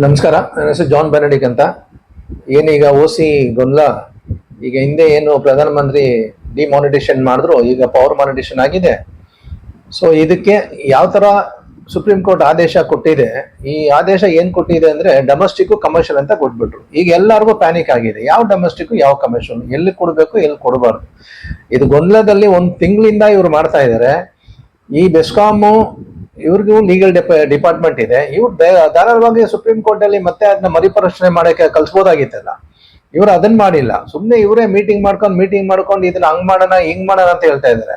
ನಮಸ್ಕಾರ. ನನ್ನ ಹೆಸರು ಜಾನ್ ಬೆನಡಿಕ್ ಅಂತ. ಏನೀಗ ಓ ಸಿ ಗೊಂದಲ, ಈಗ ಹಿಂದೆ ಏನು ಪ್ರಧಾನಮಂತ್ರಿ ಡಿಮಾನಿಟೇಷನ್ ಮಾಡಿದ್ರು, ಈಗ ಪವರ್ ಮಾನಿಟೇಷನ್ ಆಗಿದೆ. ಸೊ ಇದಕ್ಕೆ ಯಾವ ತರ ಸುಪ್ರೀಂ ಕೋರ್ಟ್ ಆದೇಶ ಕೊಟ್ಟಿದೆ, ಈ ಆದೇಶ ಏನ್ ಕೊಟ್ಟಿದೆ ಅಂದ್ರೆ ಡೊಮೆಸ್ಟಿಕ್ ಕಮರ್ಷಿಯಲ್ ಅಂತ ಕೊಟ್ಬಿಟ್ರು. ಈಗ ಎಲ್ಲರಿಗೂ ಪ್ಯಾನಿಕ್ ಆಗಿದೆ. ಯಾವ ಡೊಮೆಸ್ಟಿಕ್ ಯಾವ ಕಮರ್ಷಿಯಲ್ ಎಲ್ಲಿ ಕೊಡಬೇಕು ಎಲ್ಲಿ ಕೊಡಬಾರ್ದು? ಇದು ಗೊಂದಲದಲ್ಲಿ ಒಂದು ತಿಂಗಳಿಂದ ಇವ್ರು ಮಾಡ್ತಾ ಇದ್ದಾರೆ ಈ ಬೆಸ್ಕಾಮು ಇವ್ರಿಗೂ ಲೀಗಲ್ ಡಿಪಾರ್ಟ್ಮೆಂಟ್ ಇದೆ. ಇವ್ರು ಧಾರಾಳವಾಗಿ ಸುಪ್ರೀಂ ಕೋರ್ಟ್ ಅಲ್ಲಿ ಮತ್ತೆ ಅದನ್ನ ಮರುಪರಿಶೀಲನೆ ಮಾಡಕ್ಕೆ ಕಲ್ಸ್ಬೋದಾಗಿತ್ತಲ್ಲ ಇವ್ರು ಅದನ್ನ ಮಾಡಿಲ್ಲ. ಸುಮ್ಮನೆ ಇವರೇ ಮೀಟಿಂಗ್ ಮಾಡ್ಕೊಂಡು ಮೀಟಿಂಗ್ ಮಾಡ್ಕೊಂಡು ಇದನ್ನ ಹಂಗ್ ಮಾಡೋಣ, ಹಿಂಗ್ ಮಾಡೋಣ ಅಂತ ಹೇಳ್ತಾ ಇದ್ದಾರೆ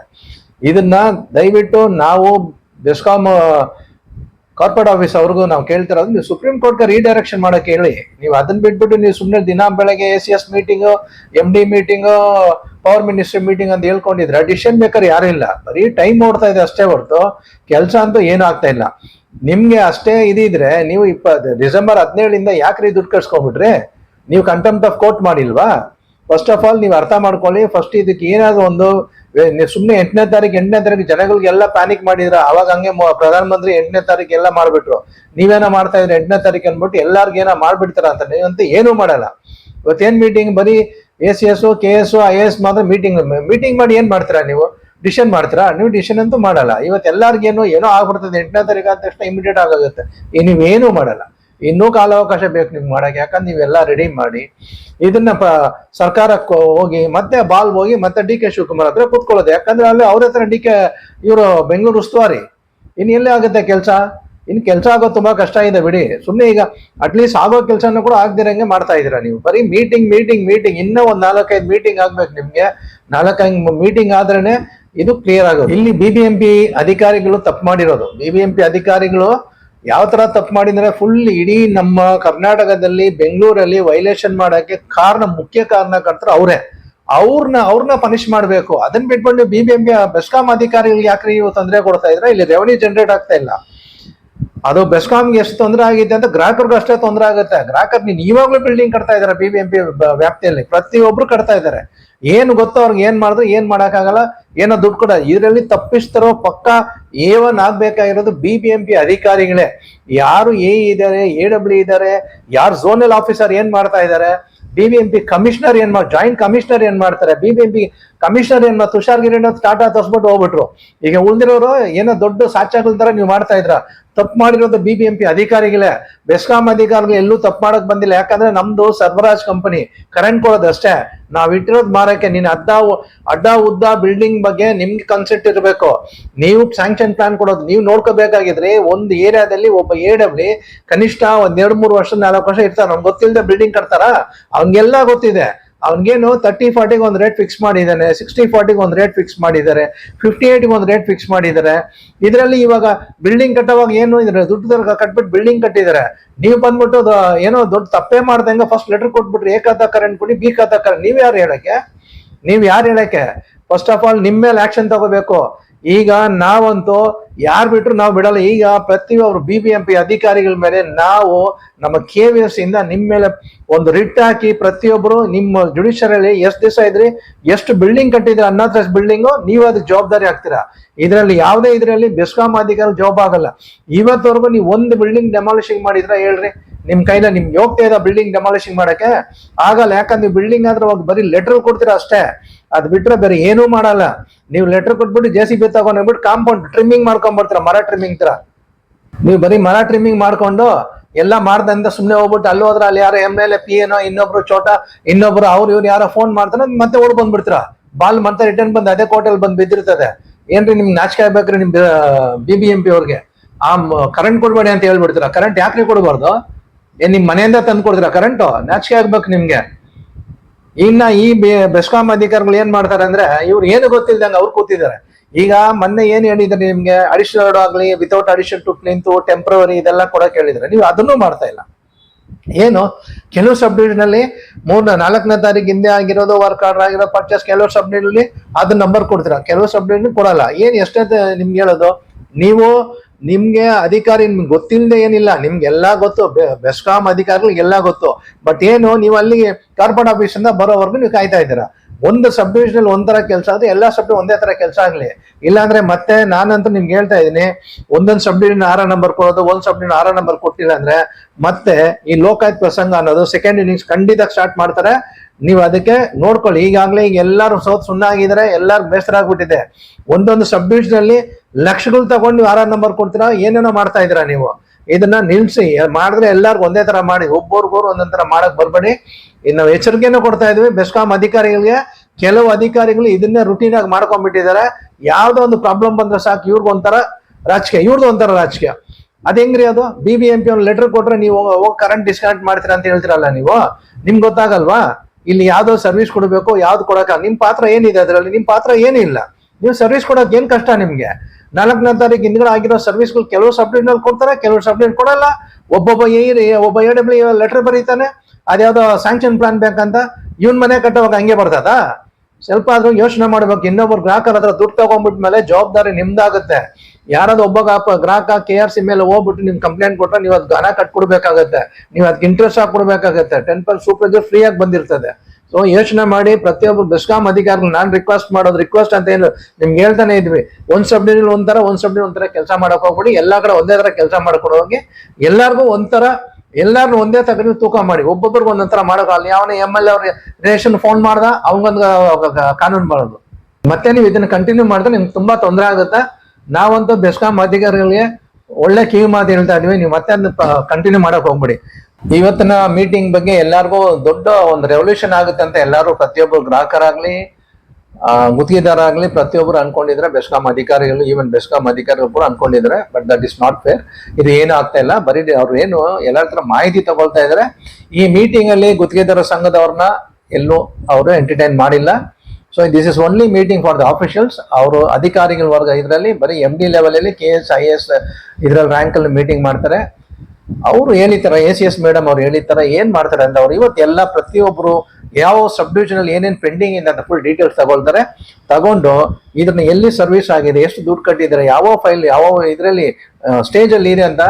ಇದನ್ನ ದಯವಿಟ್ಟು ನಾವು ಬೆಸ್ಕಾಮ್ ಕಾರ್ಪೊರೇಟ್ ಆಫೀಸ್ ಅವ್ರಿಗೂ ನಾವು ಕೇಳ್ತಿರೋದು ನೀವು ಸುಪ್ರೀಂ ಕೋರ್ಟ್ಗೆ ರೀಡೈರೆಕ್ಷನ್ ಮಾಡಕ್ಕೆ ಹೇಳಿ. ನೀವು ಅದನ್ನ ಬಿಟ್ಬಿಟ್ಟು ನೀವು ಸುಮ್ಮನೆ ದಿನ ಬೆಳಗ್ಗೆ A C S meeting M D meeting power ministry meeting ಅಂತ ಹೇಳ್ಕೊಂಡಿದ್ರೆ ಡಿಸಿಷನ್ ಮೇಕರ್ ಯಾರು ಇಲ್ಲ. ಬರೀ ಟೈಮ್ ಓಡ್ತಾ ಇದೆ ಅಷ್ಟೇ ಹೊರತು ಕೆಲಸ ಅಂತೂ ಏನೂ ಆಗ್ತಾ ಇಲ್ಲ. ನಿಮ್ಗೆ ಅಷ್ಟೇ ಇದಿದ್ರೆ ನೀವು ಇಪ್ಪ ಡಿಸೆಂಬರ್ ಹದಿನೇಳಿಂದ ಯಾಕ್ರಿ ದುಡ್ಡು ಕಟ್ಸ್ಕೊಂಡ್ಬಿಟ್ರಿ? ನೀವು ಕಂಟೆಂಪ್ಟ್ ಆಫ್ ಕೋರ್ಟ್ ಮಾಡಿಲ್ವಾ? ಫಸ್ಟ್ ಆಫ್ ಆಲ್ ನೀವು ಅರ್ಥ ಮಾಡ್ಕೊಳ್ಳಿ ಫಸ್ಟ್ ಇದಕ್ಕೆ ಏನಾದ್ರು ಒಂದು ಸುಮ್ಮನೆ ಎಂಟನೇ ತಾರೀಕು ಎಂಟನೇ ತಾರೀಕು ಜನಗಳಿಗೆಲ್ಲ ಪ್ಯಾನಿಕ್ ಮಾಡಿದ್ರ, ಅವಾಗ ಹಂಗೆ ಪ್ರಧಾನಮಂತ್ರಿ ಎಂಟನೇ ತಾರೀಕು ಎಲ್ಲ ಮಾಡ್ಬಿಟ್ರು. ನೀವೇನೋ ಮಾಡ್ತಾ ಇದ್ರೆ ಎಂಟನೇ ತಾರೀಕು ಅಂದ್ಬಿಟ್ಟು ಎಲ್ಲಾರ್ಗೇನೋ ಮಾಡ್ಬಿಡ್ತಾರ ಅಂತ ನೀವಂತೂ ಏನೂ ಮಾಡಲ್ಲ. ಇವತ್ತೇನ್ ಮೀಟಿಂಗ್ ಬರೀ A C S, K, S, I S ಮಾತ್ರ ಮೀಟಿಂಗ್ ಮೀಟಿಂಗ್ ಮಾಡಿ ಏನ್ ಮಾಡ್ತೀರಾ ನೀವು? ಡಿಸಿಷನ್ ಮಾಡ್ತೀರಾ? ನೀವು ಡಿಸಿಷನ್ ಅಂತೂ ಮಾಡಲ್ಲ. ಇವತ್ತು ಎಲ್ಲಾರ್ಗೇನು ಏನೋ ಆಗ್ಬಿಡ್ತದೆ, ಎಂಟನೇ ತಾರೀಕು ಆದ ತಕ್ಷಣ ಇಮಿಡಿಯೇಟ್ ಆಗೋಗುತ್ತೆ. ಈ ನೀವೇನು ಮಾಡಲ್ಲ. ಇನ್ನೂ ಕಾಲಾವಕಾಶ ಬೇಕು ನಿಮ್ಗೆ ಮಾಡಕ್ಕೆ. ಯಾಕಂದ್ರೆ ನೀವೆಲ್ಲ ರೆಡಿ ಮಾಡಿ ಇದನ್ನ ಪ, ಸರ್ಕಾರಕ್ಕೆ ಹೋಗಿ, ಮತ್ತೆ ಬಾಲ್ ಹೋಗಿ, ಮತ್ತೆ ಡಿ ಕೆ ಶಿವಕುಮಾರ್ ಹತ್ರ ಕೂತ್ಕೊಳ್ಳೋದು. ಯಾಕಂದ್ರೆ ಅಲ್ಲಿ ಅವ್ರ ಹತ್ರ ಡಿ ಕೆ, ಇವರು ಬೆಂಗಳೂರು ಉಸ್ತುವಾರಿ. ಇನ್ನು ಎಲ್ಲೇ ಆಗುತ್ತೆ ಕೆಲಸ? ಇನ್ ಕೆಲಸ ಆಗೋದು ತುಂಬಾ ಕಷ್ಟ ಇದೆ ಬಿಡಿ. ಸುಮ್ಮನೆ ಈಗ ಅಟ್ಲೀಸ್ಟ್ ಆಗೋ ಕೆಲಸನೂ ಕೂಡ ಆಗ್ದಿರಂಗೆ ಮಾಡ್ತಾ ಇದೀರಾ ನೀವು. ಬರೀ ಮೀಟಿಂಗ್ ಮೀಟಿಂಗ್ ಮೀಟಿಂಗ್ ಇನ್ನೂ ಒಂದು ನಾಲ್ಕೈದು ಮೀಟಿಂಗ್ ಆಗ್ಬೇಕು ನಿಮ್ಗೆ. ನಾಲ್ಕೈದು ಮೀಟಿಂಗ್ ಆದ್ರೇನೆ ಇದು ಕ್ಲಿಯರ್ ಆಗೋದು. ಇಲ್ಲಿ ಬಿ ಬಿ ಎಂ ಪಿ ಅಧಿಕಾರಿಗಳು ತಪ್ಪು ಮಾಡಿರೋದು. ಬಿ ಬಿ ಎಂ ಪಿ ಅಧಿಕಾರಿಗಳು ಯಾವ ತರ ತಪ್ಪು ಮಾಡಿದ್ರೆ ಫುಲ್ ಇಡೀ ನಮ್ಮ ಕರ್ನಾಟಕದಲ್ಲಿ, ಬೆಂಗಳೂರಲ್ಲಿ ವೈಲೇಷನ್ ಮಾಡೋಕ್ಕೆ ಕಾರಣ, ಮುಖ್ಯ ಕಾರಣಕರ್ತರು ಅವರೇ. ಅವ್ರನ್ನ ಅವ್ರನ್ನ ಪನಿಷ್ ಮಾಡಬೇಕು. ಅದನ್ನ ಬಿಟ್ಕೊಂಡು B B M P BESCOM ಅಧಿಕಾರಿಗಳಿಗೆ ಯಾಕ್ರಿ ನೀವು ತೊಂದರೆ ಕೊಡ್ತಾ ಇದ್ರೆ? ಇಲ್ಲಿ ರೆವೆನ್ಯೂ ಜನರೇಟ್ ಆಗ್ತಾ ಇಲ್ಲ. ಅದು ಬೆಸ್ಕಾಮ್ಗೆ ಎಷ್ಟು ತೊಂದರೆ ಆಗಿದೆ ಅಂತ ಗ್ರಾಹಕರಿಗೂ ಅಷ್ಟೇ ತೊಂದರೆ ಆಗುತ್ತೆ. ಗ್ರಾಹಕರು, ನೀನು ಇವಾಗ್ಲೂ ಬಿಲ್ಡಿಂಗ್ ಕಟ್ತಾ ಇದಾರೆ ಬಿ ಬಿ ಎಂ ಪಿ ವ್ಯಾಪ್ತಿಯಲ್ಲಿ. ಪ್ರತಿಯೊಬ್ರು ಕಟ್ತಾ ಇದ್ದಾರೆ ಏನು ಗೊತ್ತೋ ಅವ್ರಿಗೆ ಏನ್ ಮಾಡಿದ್ರು ಏನ್ ಮಾಡೋಕ್ಕಾಗಲ್ಲ. ಏನೋ ದುಡ್ಡು ಕೊಡ. ಇದರಲ್ಲಿ ತಪ್ಪಿಸ್ತಾರೋ ಪಕ್ಕ ಎ ಒನ್ ಆಗ್ಬೇಕಾಗಿರೋದು ಬಿ ಬಿ ಎಂ ಪಿ ಅಧಿಕಾರಿಗಳೇ. ಯಾರು ಎ ಇದ್ದಾರೆ ಎ ಡಬ್ಲ್ಯೂ ಇದ್ದಾರೆ ಯಾರು ಝೋನಲ್ ಆಫೀಸರ್ ಏನ್ ಮಾಡ್ತಾ ಇದ್ದಾರೆ B B M P commissioner ಏನ್ ಮಾಡ್ ಜಾಯಿಂಟ್ ಕಮಿಷನರ್ ಏನ್ ಮಾಡ್ತಾರೆ B B M P commissioner ಏನ್ ತುಷಾರ್ ಗಿರಿ ಟಾಟಾ ತರ್ಸ್ಬಿಟ್ಟು ಹೋಗ್ಬಿಟ್ರು. ಈಗ ಉಳಿದಿರೋರು ಏನೋ ದೊಡ್ಡ ಸಾಚಾಗಲ್ ತರ ನೀವು ಮಾಡ್ತಾ ಇದ್ರ. ತಪ್ಪು ಮಾಡಿರೋದು ಬಿ ಬಿ ಎಂ ಪಿ ಅಧಿಕಾರಿಗಳೇ. ಬೆಸ್ಕಾಂ ಅಧಿಕಾರಿಗಳು ಎಲ್ಲೂ ತಪ್ಪು ಮಾಡಕ್ ಬಂದಿಲ್ಲ. ಯಾಕಂದ್ರೆ ನಮ್ದು ಸರ್ಬರಾಜ್ ಕಂಪನಿ, ಕರೆಂಟ್ ಕೊಡೋದು ಅಷ್ಟೇ. ನಾವ್ ಇಟ್ಟಿರೋದು ಮಾರಕ್ಕೆ ನೀನ್ ಅಡ್ಡ ಅಡ್ಡ ಉದ್ದ ಬಿಲ್ಡಿಂಗ್ ಬಗ್ಗೆ ನಿಮ್ಗೆ ಕನ್ಸೆಪ್ಟ್ ಇರಬೇಕು. ನೀವು ಸ್ಯಾಂಕ್ಷನ್ ಪ್ಲಾನ್ ಕೊಡೋದು, ನೀವು ನೋಡ್ಕೋಬೇಕಾಗಿದ್ರೆ ಒಂದು ಏರಿಯಾದಲ್ಲಿ ಒಬ್ಬ ಎ ಕನಿಷ್ಠ ಒಂದ್ ಎರಡ್ ಮೂರು ವರ್ಷ ನಾಲ್ಕು ವರ್ಷ ಇರ್ತಾರೆ ನಮ್ಗೆ ಗೊತ್ತಿಲ್ಲದೆ ಬಿಲ್ಡಿಂಗ್ ಕಟ್ತಾರ? ಅವ್ನಿಗೆಲ್ಲ ಗೊತ್ತಿದೆ. ಅವ್ನಿಗೇನು ತರ್ಟಿ ಫಾರ್ಟಿಗೆ ಒಂದು ರೇಟ್ ಫಿಕ್ಸ್ ಮಾಡಿದ್ದಾನೆ ಸಿಕ್ಸ್ಟಿ ಫಾರ್ಟಿಗೆ ಒಂದು ರೇಟ್ ಫಿಕ್ಸ್ ಮಾಡಿದ್ದಾರೆ ಫಿಫ್ಟಿ ಏಯ್ಟಿಗೆ ಒಂದು ರೇಟ್ ಫಿಕ್ಸ್ ಮಾಡಿದ್ದಾರೆ ಇದರಲ್ಲಿ ಇವಾಗ ಬಿಲ್ಡಿಂಗ್ ಕಟ್ಟೋವಾಗ ಏನು ಇದ್ರೆ ದುಡ್ಡು ದರ್ಗ ಕಟ್ಬಿಟ್ಟು ಬಿಲ್ಡಿಂಗ್ ಕಟ್ಟಿದ್ದಾರೆ ನೀವು ಬಂದ್ಬಿಟ್ಟು ಏನೋ ದೊಡ್ಡ ತಪ್ಪೇ ಮಾಡ್ದಂಗೆ ಫಸ್ಟ್ ಲೆಟರ್ ಕೊಟ್ಬಿಟ್ರಿ ಎ ಕರೆಂಟ್ ಕೊಡಿ, ಬಿ ಖಾತಾ ಕರೆಂಟ್. ನೀವು ಯಾರು ಹೇಳಕ್ಕೆ? ನೀವು ಯಾರು ಹೇಳಕ್ಕೆ? ಫಸ್ಟ್ ಆಫ್ ಆಲ್ ನಿಮ್ಮ ಮೇಲೆ ಆಕ್ಷನ್ ತಗೋಬೇಕು. ಈಗ ನಾವಂತೂ ಯಾರು ಬಿಟ್ಟರು ನಾವು ಬಿಡಲ್ಲ. ಈಗ ಪ್ರತಿಯೊಬ್ಬರು ಬಿ ಬಿ ಎಂ ಪಿ ಅಧಿಕಾರಿಗಳ ಮೇಲೆ ನಾವು ನಮ್ಮ ಕೆ ವಿ ಎಸ್ ಇಂದ ನಿಮ್ಮ ಮೇಲೆ ಒಂದು ರಿಟ್ ಹಾಕಿ ಪ್ರತಿಯೊಬ್ಬರು ನಿಮ್ಮ ಜುಡಿಷಿಯರಲ್ಲಿ ಎಷ್ಟು ದಿವಸ ಇದ್ರಿ, ಎಷ್ಟು ಬಿಲ್ಡಿಂಗ್ ಕಟ್ಟಿದ್ರೆ ಅನ್ನೋದ್ರ ಬಿಲ್ಡಿಂಗು ನೀವು ಅದಕ್ಕೆ ಜವಾಬ್ದಾರಿ ಆಗ್ತೀರಾ ಇದರಲ್ಲಿ ಯಾವುದೇ ಇದರಲ್ಲಿ ಬೆಸ್ಕಾಂ ಅಧಿಕಾರಿ ಜಾಬ್ ಆಗಲ್ಲ. ಇವತ್ತವರೆಗೂ ನೀವು ಒಂದು ಬಿಲ್ಡಿಂಗ್ ಡೆಮಾಲಿಷಿಂಗ್ ಮಾಡಿದ್ರ ಹೇಳ್ರಿ, ನಿಮ್ ಕೈಲ ನಿಮ್ಗೆ ಹೋಗ್ತಾ ಇದೆ ಬಿಲ್ಡಿಂಗ್ ಡೆಮಾಲಿಷಿಂಗ್ ಮಾಡಕ್ಕೆ. ಆಗಲ್ಲ, ಯಾಕಂದ್ರೆ ಬಿಲ್ಡಿಂಗ್ ಆದ್ರೆ ಬರೀ ಲೆಟರ್ ಕೊಡ್ತೀರಾ ಅಷ್ಟೇ. ಅದ್ ಬಿಟ್ರೆ ಬೇರೆ ಏನೂ ಮಾಡಲ್ಲ. ನೀವು ಲೆಟರ್ ಕೊಟ್ಬಿಟ್ಟು ಜೆ ಸಿ ಬಿ ತಗೊಂಡ್ಬಿಟ್ಟು ಕಾಂಪೌಂಡ್ ಟ್ರಿಮ್ಮಿಂಗ್ ಮಾಡ್ಕೊಂಡ್ ಬರ್ತೀರ ಮರ ಟ್ರಿಮ್ಮಿಂಗ್ ತರ. ನೀವು ಬರೀ ಮರ ಟ್ರಿಮ್ಮಿಂಗ್ ಮಾಡ್ಕೊಂಡು ಎಲ್ಲ ಮಾಡ್ದಂತ ಸುಮ್ನೆ ಹೋಗ್ಬಿಟ್ಟು ಅಲ್ಲಿ ಹೋದ್ರೆ ಅಲ್ಲಿ ಯಾರೋ ಎಂ ಎಲ್ ಎ ಪಿ ಏನೋ ಇನ್ನೊಬ್ರು ಚೋಟ ಇನ್ನೊಬ್ರು ಅವ್ರು ಇವ್ರು ಯಾರೋ ಫೋನ್ ಮಾಡ್ತಾರೆ ಮತ್ತೆ ಓಡ್ ಬಂದ್ಬಿಡ್ತೀರಾ. ಬಾಲ್ ಮತ್ತೆ ರಿಟರ್ನ್ ಬಂದು ಅದೇ ಕೋಟೆಲ್ ಬಂದು ಬಿದ್ದಿರ್ತದೆ. ಏನ್ರಿ ನಿಮ್ಗೆ ನಾಚಿಕೆ ಆಗ್ಬೇಕ್ರಿ ನಿಮ್ ಬಿ ಬಿ ಎಂ ಪಿ ಅವ್ರಿಗೆ? ಆ ಕರೆಂಟ್ ಕೊಡ್ಬೇಡಿ ಅಂತ ಹೇಳ್ಬಿಡ್ತೀರಾ. ಕರೆಂಟ್ ಯಾಕ್ರಿ ಕೊಡಬಾರ್ದು? ಏನ್ ನಿಮ್ ಮನೆಯಿಂದ ತಂದು ಕೊಡ್ತೀರಾ ಕರೆಂಟ್ ನಾಚಿಕೆ ಆಗ್ಬೇಕು ನಿಮ್ಗೆ. ಇನ್ನ ಈ ಬೆಸ್ಕಾಂ ಅಧಿಕಾರಿಗಳು ಏನ್ ಮಾಡ್ತಾರೆ ಅಂದ್ರೆ ಇವ್ರು ಏನು ಗೊತ್ತಿಲ್ದಂಗೆ ಅವ್ರು ಕೂತಿದ್ದಾರೆ. ಈಗ ಮೊನ್ನೆ ಏನ್ ಹೇಳಿದ್ರೆ ನಿಮ್ಗೆ? ಅಡಿಷನಲ್ ಆಗ್ಲಿ ವಿತೌಟ್ ಅಡಿಷನ್ ಟು ನಿಂತು ಟೆಂಪ್ರವರಿ ಇದೆಲ್ಲ ಕೊಡಕ್ ಹೇಳಿದ್ರೆ. ನೀವು ಅದನ್ನೂ ಮಾಡ್ತಾ ಇಲ್ಲ. ಏನು? ಕೆಲವು ಸಬ್ನಲ್ಲಿ ಮೂರ್ನ ನಾಲ್ಕನೇ ತಾರೀಕು ಹಿಂದೆ ಆಗಿರೋದು ವರ್ಕ್ ಆರ್ಡರ್ ಆಗಿರೋ ಪರ್ಚೇಸ್ ಕೆಲವು ಸಬ್ ಅದು ನಂಬರ್ ಕೊಡ್ತೀರಾ? ಕೆಲವು ಸಬ್ ಕೊಡಲ್ಲ. ಏನ್ ಎಷ್ಟೇ ನಿಮ್ಗೆ ಹೇಳೋದು? ನೀವು ನಿಮ್ಗೆ ಅಧಿಕಾರಿ ನಿಮ್ಗೆ ಗೊತ್ತಿಲ್ಲದೆ ಏನಿಲ್ಲ ನಿಮ್ಗೆಲ್ಲಾ ಗೊತ್ತು, ಬೆ- ಅಧಿಕಾರಿಗಳಿಗೆ ಎಲ್ಲ ಗೊತ್ತು. ಬಟ್ ಏನು, ನೀವು ಅಲ್ಲಿ ಕಾರ್ಪೊರೇಟ್ ಆಫೀಸ್ ಇಂದ ಬರೋವರೆಗೂ ನೀವು ಕಾಯ್ತಾ ಇದ್ದೀರಾ? ಒಂದು ಸಬ್ ಡಿವಿಷನ್ ಒಂಥರ ಕೆಲಸ ಆದ್ರೆ ಎಲ್ಲಾ ಸಬ್ ಒಂದೇ ತರ ಕೆಲಸ ಆಗ್ಲಿ. ಇಲ್ಲಾಂದ್ರೆ ಮತ್ತೆ ನಾನಂತೂ ನಿಮ್ಗೆ ಹೇಳ್ತಾ ಇದೀನಿ ಒಂದೊಂದು ಸಬ್ ಡಿವಿಷನ್ ಆರ ನಂಬರ್ ಕೊಡೋದು, ಒಂದ್ ಸಬ್ ಡಿವಿಷನ್ ಆರ ನಂಬರ್ ಕೊಟ್ಟಿಲ್ಲ ಅಂದ್ರೆ ಮತ್ತೆ ಈ ಲೋಕಾಯುಕ್ತ ಪ್ರಸಂಗ ಅನ್ನೋದು ಸೆಕೆಂಡ್ ಇನ್ನಿಂಗ್ಸ್ ಖಂಡಿತ ಸ್ಟಾರ್ಟ್ ಮಾಡ್ತಾರೆ. ನೀವು ಅದಕ್ಕೆ ನೋಡ್ಕೊಳ್ಳಿ. ಈಗಾಗಲೇ ಈಗ ಎಲ್ಲರೂ ಸೋತ್ ಸುಣ್ಣ ಆಗಿದ್ದಾರೆ, ಎಲ್ಲರೂ ಬೇಸರ ಆಗ್ಬಿಟ್ಟಿದೆ. ಒಂದೊಂದು ಸಬ್ ಅಲ್ಲಿ ಲಕ್ಷಗಳು ತಗೊಂಡು ನೀವು ಆರ ನಂಬರ್ ಕೊಡ್ತೀರಾ, ಏನೇನೋ ಮಾಡ್ತಾ ಇದ್ದೀರಾ ನೀವು. ಇದನ್ನ ನಿಲ್ಸಿ, ಮಾಡಿದ್ರೆ ಎಲ್ಲರಿಗೂ ಒಂದೇ ತರ ಮಾಡಿ ಒಬ್ಬೊರ್ಗೋರು ಒಂದೊಂದ್ ತರ ಮಾಡಕ್ ಬರ್ಬೇಡಿ. ಇನ್ನು ಎಚ್ಚರಿಕೆನೂ ಕೊಡ್ತಾ ಇದೀವಿ, ಬೆಸ್ಕಾಂ ಅಧಿಕಾರಿಗಳಿಗೆ, ಕೆಲವು ಅಧಿಕಾರಿಗಳು ಇದನ್ನೇ ರುಟೀನ್ ಆಗಿ ಮಾಡ್ಕೊಂಡ್ಬಿಟ್ಟಿದ್ದಾರೆ. ಯಾವ್ದೋ ಒಂದು ಪ್ರಾಬ್ಲಮ್ ಬಂದ್ರೆ ಸಾಕು ಇವ್ರಿಗೊಂಥರ ರಾಜಕೀಯ ಇವ್ರದ್ದು ಒಂಥರ ರಾಜಕೀಯ. ಅದ್ ಹೆಂಗ್ರಿ ಅದು? ಬಿ ಬಿ ಎಂ ಪಿ ಒಂದು ಲೆಟರ್ ಕೊಟ್ರೆ ನೀವು ಕರೆಂಟ್ ಡಿಸ್ಕನೆಕ್ಟ್ ಮಾಡ್ತೀರಾ ಅಂತ ಹೇಳ್ತೀರಲ್ಲ ನೀವು? ನಿಮ್ಗೆ ಗೊತ್ತಾಗಲ್ವಾ? ಇಲ್ಲಿ ಯಾವ್ದೋ ಸರ್ವಿಸ್ ಕೊಡಬೇಕು, ಯಾವ್ದು ಕೊಡಕ ನಿಮ್ ಪಾತ್ರ ಏನಿದೆ ಅದರಲ್ಲಿ? ನಿಮ್ ಪಾತ್ರ ಏನಿಲ್ಲ? ನೀವು ಸರ್ವಿಸ್ ಕೊಡೋಕೆ ಏನ್ ಕಷ್ಟ ನಿಮ್ಗೆ? ನಾಲ್ಕನೇ ತಾರೀಕು ಹಿಂದ್ಗಡೆ ಆಗಿರೋ ಸರ್ವಿಸ್ಗಳು ಕೆಲವು ಸಬ್ಜೆಕ್ಟ್ನಲ್ಲಿ ಕೊಡ್ತಾರೆ, ಕೆಲವು ಸಬ್ಲೇಟ್ ಕೊಡಲ್ಲ. ಒಬ್ಬೊಬ್ಬ ಏನ್ ಒಬ್ಬ ಎ ಡಬ್ಲ್ಯೂ ಲೆಟರ್ ಬರೀತಾನೆ, ಅದ್ಯಾವ್ದೋ ಸ್ಯಾಂಕ್ಷನ್ ಪ್ಲಾನ್ ಬೇಕಂತ, ಇವನ್ ಮನೆ ಕಟ್ಟೋವಾಗ ಹಂಗೆ ಬರ್ತದ? ಸ್ವಲ್ಪ ಆದ್ರೂ ಯೋಚನೆ ಮಾಡ್ಬೇಕು. ಇನ್ನೊಬ್ರು ಗ್ರಾಹಕರ ಹತ್ರ ದುಡ್ಡು ತಗೊಂಡ್ಬಿಟ್ಮೇಲೆ ಜವಾಬ್ದಾರಿ ನಿಮ್ದಾಗುತ್ತೆ. ಯಾರಾದ್ರೂ ಒಬ್ಬ ಗ್ರಾಹಕ ಕೆ ಆರ್ ಸಿ ಮೇಲೆ ಹೋಗ್ಬಿಟ್ಟು ನಿಮ್ ಕಂಪ್ಲೇಂಟ್ ಕೊಟ್ರೆ ನೀವು ಅದ್ ಹಣ ಕಟ್ಕೊಡ್ಬೇಕಾಗತ್ತೆ. ನೀವು ಅದಕ್ಕೆ ಇಂಟ್ರೆಸ್ಟ್ ಹಾಕ್ಬಿಡ್ಬೇಕಾಗತ್ತೆ ಟೆನ್ ಪರ್ ಸೂಪರ್ ಫ್ರೀ ಆಗಿ ಬಂದಿರ್ತದೆ. ಸೊ ಯೋಚನೆ ಮಾಡಿ ಪ್ರತಿಯೊಬ್ಬರು ಬೆಸ್ಕಾಂ ಅಧಿಕಾರಿಗಳು ನಾನು ರಿಕ್ವೆಸ್ಟ್ ಮಾಡೋದು ರಿಕ್ವೆಸ್ಟ್ ಅಂತ ಏನು ನಿಮ್ಗೆ ಹೇಳ್ತಾನೆ ಇದ್ವಿ. ಒಂದ್ ಸಬ್ ಒಂಥರ ಒಂದ್ ಸಬ್ ಒಂಥರ ಕೆಲಸ ಮಾಡಕ್ ಹೋಗ್ಬಿಡಿ. ಎಲ್ಲಾ ಕಡೆ ಒಂದೇ ತರ ಕೆಲಸ ಮಾಡ್ಕೊಂಡು ಹೋಗಿ ಎಲ್ಲಾರ್ಗೂ ಒಂಥರ ಎಲ್ಲಾರನ್ನೂ ಒಂದೇ ತಗಡಿನ ತೂಕ ಮಾಡಿ. ಒಬ್ಬೊಬ್ರಿಗೆ ಒಂದೊಂಥರ ಮಾಡೋಕ್ಕಾಗಲ್ಲ ಯಾವನ ಎಂ ಎಲ್ ಎ ಅವ್ರ ರೇಷನ್ ಫೋನ್ ಮಾಡ್ದ, ಅವಂಗೊಂದು ಕಾನೂನು ಮಾಡೋದು. ಮತ್ತೆ ನೀವು ಇದನ್ನ ಕಂಟಿನ್ಯೂ ಮಾಡಿದ್ರೆ ನಿಮ್ಗೆ ತುಂಬಾ ತೊಂದರೆ ಆಗುತ್ತೆ. ನಾವಂತೂ ಬೆಸ್ಕಾಂ ಅಧಿಕಾರಿಗಳಿಗೆ ಒಳ್ಳೆ ಕಿವಿ ಮಾತು ಹೇಳ್ತಾ ಇದೀವಿ. ನೀವು ಮತ್ತೆ ಅದನ್ನ ಕಂಟಿನ್ಯೂ ಮಾಡಕ್ ಹೋಗ್ಬಿಡಿ. ಇವತ್ತಿನ ಮೀಟಿಂಗ್ ಬಗ್ಗೆ ಎಲ್ಲಾರ್ಗೂ ದೊಡ್ಡ ಒಂದು ರೆವಲ್ಯೂಷನ್ ಆಗುತ್ತೆ ಅಂತ ಎಲ್ಲಾರು ಪ್ರತಿಯೊಬ್ಬರು ಗ್ರಾಹಕರಾಗ್ಲಿ ಆ, ಗುತ್ತಿಗೆದಾರಾಗ್ಲಿ ಪ್ರತಿಯೊಬ್ಬರು ಅನ್ಕೊಂಡಿದ್ರೆ ಬೆಸ್ಕಾಂ ಅಧಿಕಾರಿಗಳು ಈವನ್ ಬೆಸ್ಕಾಂ ಅಧಿಕಾರಿಗಳು ಕೂಡ ಅನ್ಕೊಂಡಿದ್ರೆ but that is not fair ಇದು ಏನು ಆಗ್ತಾ ಇಲ್ಲ. ಬರೀ ಅವ್ರು ಏನು ಎಲ್ಲರ ಹತ್ರ ಮಾಹಿತಿ ತಗೊಳ್ತಾ ಇದ್ದಾರೆ. ಈ ಮೀಟಿಂಗ್ ಅಲ್ಲಿ ಗುತ್ತಿಗೆದಾರ ಸಂಘದವ್ರನ್ನ ಎಲ್ಲೂ ಅವರು ಎಂಟರ್ಟೈನ್ ಮಾಡಿಲ್ಲ. So this is only meeting for the officials ಅವರು ಅಧಿಕಾರಿಗಳ ವರ್ಗ ಇದರಲ್ಲಿ ಬರೀ ಎಂ ಡಿ ಲೆವೆಲಲ್ಲಿ ಕೆ ಎಸ್ ಐ ಎಸ್ ಇದರಲ್ಲಿ ರ್ಯಾಂಕ್ ಅಲ್ಲಿ ಮೀಟಿಂಗ್ ಮಾಡ್ತಾರೆ. ಅವರು ಹೇಳಿತಾರ ಎ ಸಿ ಎಸ್ ಮೇಡಮ್ ಅವ್ರು ಹೇಳಿತಾರ ಏನ್ ಮಾಡ್ತಾರೆ ಅಂತ ಅವ್ರು ಇವತ್ತು ಎಲ್ಲ ಪ್ರತಿಯೊಬ್ರು ಯಾವ ಸಬ್ ಡಿವಿಷನ್ ಅಲ್ಲಿ ಏನೇನ್ ಪೆಂಡಿಂಗ್ ಇದೆ ಅಂತ ಫುಲ್ ಡೀಟೇಲ್ಸ್ ತಗೊಳ್ತಾರೆ. ತಗೊಂಡು ಇದನ್ನ ಎಲ್ಲಿ ಸರ್ವಿಸ್ ಆಗಿದೆ, ಎಷ್ಟು ದುಡ್ಡು ಕಟ್ಟಿದ್ದಾರೆ, ಯಾವ ಫೈಲ್ ಯಾವ ಇದರಲ್ಲಿ ಸ್ಟೇಜ್ ಅಲ್ಲಿ ಇದೆ ಅಂತ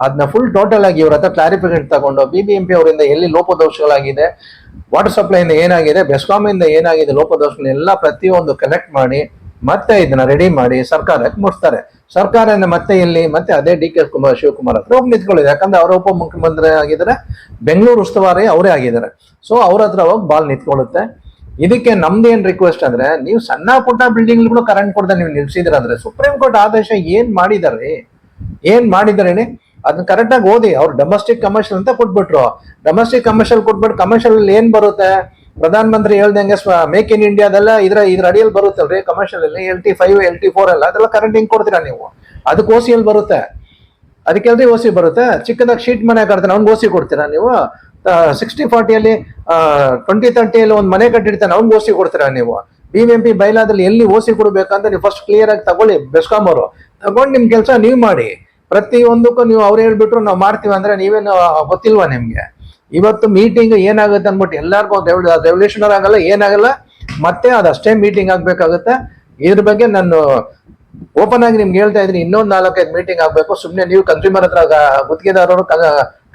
ಅದನ್ನ ಫುಲ್ ಟೋಟಲ್ ಆಗಿ ಇವ್ರ ಹತ್ರ ಕ್ಲಾರಿಫಿಕೇಶನ್ ತಗೊಂಡು ಬಿ ಬಿ ಎಂ ಪಿ ಅವರಿಂದ ಎಲ್ಲಿ ಲೋಪದೋಷಗಳಾಗಿದೆ ವಾಟರ್ ಸಪ್ಲೈ ಇಂದ ಏನಾಗಿದೆ ಬೆಸ್ಕಾಮ್ ಇಂದ ಏನಾಗಿದೆ, ಲೋಪದೋಷಗಳನ್ನೆಲ್ಲ ಪ್ರತಿಯೊಂದು ಕಲೆಕ್ಟ್ ಮಾಡಿ ಮತ್ತೆ ಇದನ್ನ ರೆಡಿ ಮಾಡಿ ಸರ್ಕಾರಕ್ಕೆ ಮುಟ್ತಾರೆ. ಸರ್ಕಾರ ಮತ್ತೆ ಇಲ್ಲಿ ಮತ್ತೆ ಅದೇ ಡಿ ಕೆ ಕುಮಾರ್, ಶಿವಕುಮಾರ್ ಹತ್ರ ಹೋಗಿ ನಿಂತ್ಕೊಳ್ಳಿದೆ. ಯಾಕಂದ್ರೆ ಅವರ ಉಪ ಮುಖ್ಯಮಂತ್ರಿ ಆಗಿದ್ದಾರೆ, ಬೆಂಗಳೂರು ಉಸ್ತುವಾರಿ ಅವರೇ ಆಗಿದ್ದಾರೆ. ಸೊ ಅವ್ರ ಹತ್ರ ಹೋಗಿ ಬಾಲ್ ನಿಂತ್ಕೊಳ್ಳುತ್ತೆ. ಇದಕ್ಕೆ ನಮ್ದು ಏನ್ ರಿಕ್ವೆಸ್ಟ್ ಅಂದ್ರೆ, ನೀವು ಸಣ್ಣ ಪುಟ್ಟ ಕೂಡ ಕರೆಂಟ್ ಕೊಡದೆ ನೀವು ನಿಲ್ಸಿದ್ರ ಅಂದ್ರೆ ಸುಪ್ರೀಂ ಕೋರ್ಟ್ ಆದೇಶ ಏನ್ ಮಾಡಿದಾರೆ ಏನ್ ಮಾಡಿದಾರೆ ಅದನ್ನ ಕರೆಕ್ಟಾಗಿ ಓದಿ. ಅವ್ರು ಡೊಮೆಸ್ಟಿಕ್ ಕಮರ್ಷಿಯಲ್ ಅಂತ ಕೊಟ್ಬಿಟ್ರು. ಡೊಮೆಸ್ಟಿಕ್ ಕಮರ್ಷಿಯಲ್ ಕೊಟ್ಬಿಟ್ಟು ಕಮರ್ಷಿಯಲ್ ಏನ್ ಬರುತ್ತೆ? ಪ್ರಧಾನ ಮಂತ್ರಿ ಹೇಳ್ದಂಗೆ ಮೇಕ್ ಇನ್ ಇಂಡಿಯಾದೆಲ್ಲ ಇದ್ರ ಇದ್ರ ಅಡಿಯಲ್ಲಿ ಬರುತ್ತಲ್ರಿ ಕಮರ್ಷಿಯಲ್ ಅಲ್ಲಿ L T five L T four ಎಲ್ಲ, ಅದೆಲ್ಲ ಕರೆಂಟ್ ಹಿಂಗ್ ಕೊಡ್ತೀರಾ ನೀವು? ಅದಕ್ಕೆ ಓಸಿ ಎಲ್ಲಿ ಬರುತ್ತೆ. ಅದಕ್ಕೆಲ್ರಿ ಓಸಿ ಬರುತ್ತೆ. ಚಿಕ್ಕದಾಗಿ ಶೀಟ್ ಮನೆ ಕಟ್ತಾನೆ ಅವ್ನಿಗೆ ಓಸಿ ಕೊಡ್ತೀರಾ ನೀವು? ಸಿಕ್ಸ್ಟಿ ಫಾರ್ಟಿಯಲ್ಲಿ ಟ್ವೆಂಟಿ ತರ್ಟಿಯಲ್ಲಿ ಒಂದು ಮನೆ ಕಟ್ಟಿರ್ತಾನೆ, ಅವ್ನಿಗೆ ಓಸಿ ಕೊಡ್ತೀರಾ ನೀವು? ಬಿ ಎಂ ಪಿ ಬೈಲಾದಲ್ಲಿ ಎಲ್ಲಿ ಓಸಿ ಕೊಡ್ಬೇಕಂತ ನೀವು ಫಸ್ಟ್ ಕ್ಲಿಯರ್ ಆಗಿ ತಗೊಳ್ಳಿ ಬೆಸ್ಕಾಂ ಅವರು. ತಗೊಂಡು ನಿಮ್ಮ ಕೆಲಸ ನೀವು ಮಾಡಿ. ಪ್ರತಿಯೊಂದಕ್ಕೂ ನೀವು ಅವ್ರು ಹೇಳ್ಬಿಟ್ರು ನಾವು ಮಾಡ್ತೀವಿ ಅಂದ್ರೆ ನೀವೇನು ಗೊತ್ತಿಲ್ವಾ ನಿಮ್ಗೆ? ಇವತ್ತು ಮೀಟಿಂಗ್ ಏನಾಗುತ್ತೆ ಅನ್ಬಿಟ್ಟು ಎಲ್ಲರಿಗೂ ಒಂದು ರೆವಲ್ಯೂಷನರ್ ಆಗಲ್ಲ, ಏನಾಗಲ್ಲ, ಮತ್ತೆ ಅದಷ್ಟೇ ಮೀಟಿಂಗ್ ಆಗ್ಬೇಕಾಗುತ್ತೆ. ಇದ್ರ ಬಗ್ಗೆ ನಾನು ಓಪನ್ ಆಗಿ ನಿಮ್ಗೆ ಹೇಳ್ತಾ ಇದ್ದೀನಿ, ಇನ್ನೊಂದು ನಾಲ್ಕೈದು ಮೀಟಿಂಗ್ ಆಗ್ಬೇಕು. ಸುಮ್ಮನೆ ನೀವು ಕನ್ಸ್ಯೂಮರ್ ಹತ್ರ ಗುತ್ತಿಗೆದಾರರು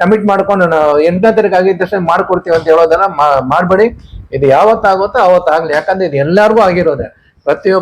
ಕಮಿಟ್ ಮಾಡ್ಕೊಂಡು ನಾವು ಎಂಟನೇ ತಾರೀಕು ತಕ್ಷಣ ಮಾಡ್ಕೊಡ್ತೀವಿ ಅಂತ ಹೇಳೋದನ್ನ ಮಾಡ್ಬೇಡಿ. ಇದು ಯಾವತ್ತಾಗುತ್ತೋ ಅವತ್ತಾಗ್ಲಿ, ಯಾಕಂದ್ರೆ ಇದು ಎಲ್ಲರಿಗೂ ಆಗಿರೋದೆ. ಪ್ರತಿಯೊಬ್ಬ